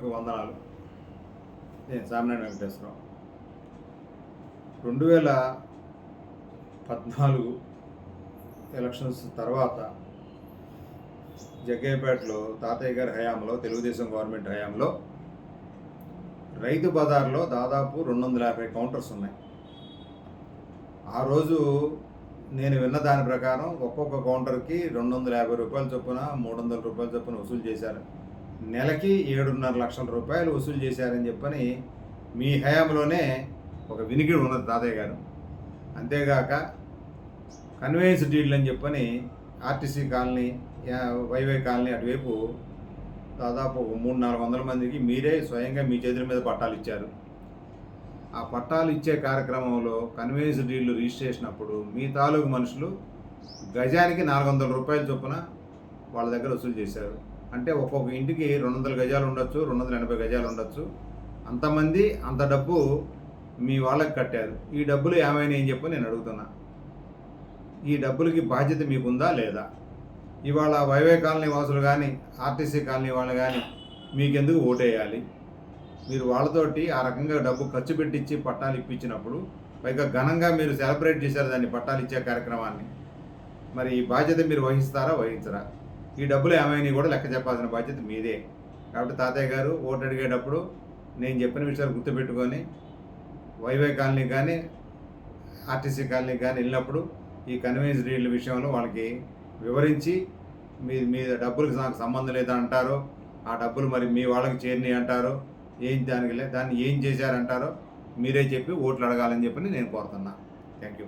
ప్రేక్షకులకు వందనాలు. నేను సామినేని వెంకటేశ్వరం రెండు వేల పద్నాలుగు ఎలక్షన్స్ తర్వాత జగ్గయ్యపేటలో తాతయ్య గారి హయాంలో తెలుగుదేశం గవర్నమెంట్ హయాంలో రైతు బజార్లో దాదాపు రెండు వందల యాభై కౌంటర్స్ ఉన్నాయి. ఆ రోజు నేను విన్న దాని ప్రకారం ఒక్కొక్క కౌంటర్కి రెండు వందల యాభై రూపాయల చొప్పున మూడు వందల రూపాయల చొప్పున వసూలు చేశారు. నెలకి ఏడున్నర లక్షల రూపాయలు వసూలు చేశారని చెప్పని మీ హయాంలోనే ఒక వినికిడి ఉన్నది తాతయ్య గారు. అంతేగాక కన్వేయన్స్ డీల్ అని చెప్పని ఆర్టీసీ కాలనీ వైవై కాలనీ అటువైపు దాదాపు ఒక మూడు నాలుగు వందల మందికి మీరే స్వయంగా మీ చేతుల మీద పట్టాలు ఇచ్చారు. ఆ పట్టాలు ఇచ్చే కార్యక్రమంలో కన్వేయన్స్ డీళ్ళు రిజిస్ట్రేషన్ అప్పుడు మీ తాలూకు మనుషులు గజానికి నాలుగు వందల రూపాయల చొప్పున వాళ్ళ దగ్గర వసూలు చేశారు. అంటే ఒక్కొక్క ఇంటికి రెండు వందల గజాలు ఉండొచ్చు రెండు వందల ఎనభై గజాలు ఉండొచ్చు. అంతమంది అంత డబ్బు మీ వాళ్ళకి కట్టారు. ఈ డబ్బులు ఏమైనా అని చెప్పి నేను అడుగుతున్నా. ఈ డబ్బులకి బాధ్యత మీకుందా లేదా? ఇవాళ వైవే కాలనీ వాసులు కానీ ఆర్టీసీ కాలనీ వాళ్ళు కానీ మీకెందుకు ఓటేయాలి? మీరు వాళ్ళతోటి ఆ రకంగా డబ్బు ఖర్చు పెట్టించి పట్టాలు ఇప్పించినప్పుడు పైగా ఘనంగా మీరు సెలబ్రేట్ చేశారు దాన్ని పట్టాలు ఇచ్చే కార్యక్రమాన్ని మరి ఈ బాధ్యత మీరు వహిస్తారా వహించరా? ఈ డబ్బులు ఏమైనా కూడా లెక్క చెప్పాల్సిన బాధ్యత మీదే. కాబట్టి తాతయ్య గారు ఓటు అడిగేటప్పుడు నేను చెప్పిన విషయాలు గుర్తుపెట్టుకొని వైవై కాలనీ కానీ ఆర్టీసీ కాలనీ కానీ వెళ్ళినప్పుడు ఈ కన్వీన్స్ డీల్ విషయంలో వాళ్ళకి వివరించి మీ మీ డబ్బులకు నాకు సంబంధం లేదా అంటారో ఆ డబ్బులు మరి మీ వాళ్ళకి చేరినాయి అంటారో ఏం దానికి లే- దాన్ని ఏం చేశారంటారో మీరే చెప్పి ఓట్లు అడగాలని చెప్పి నేను కోరుతున్నా. Thank you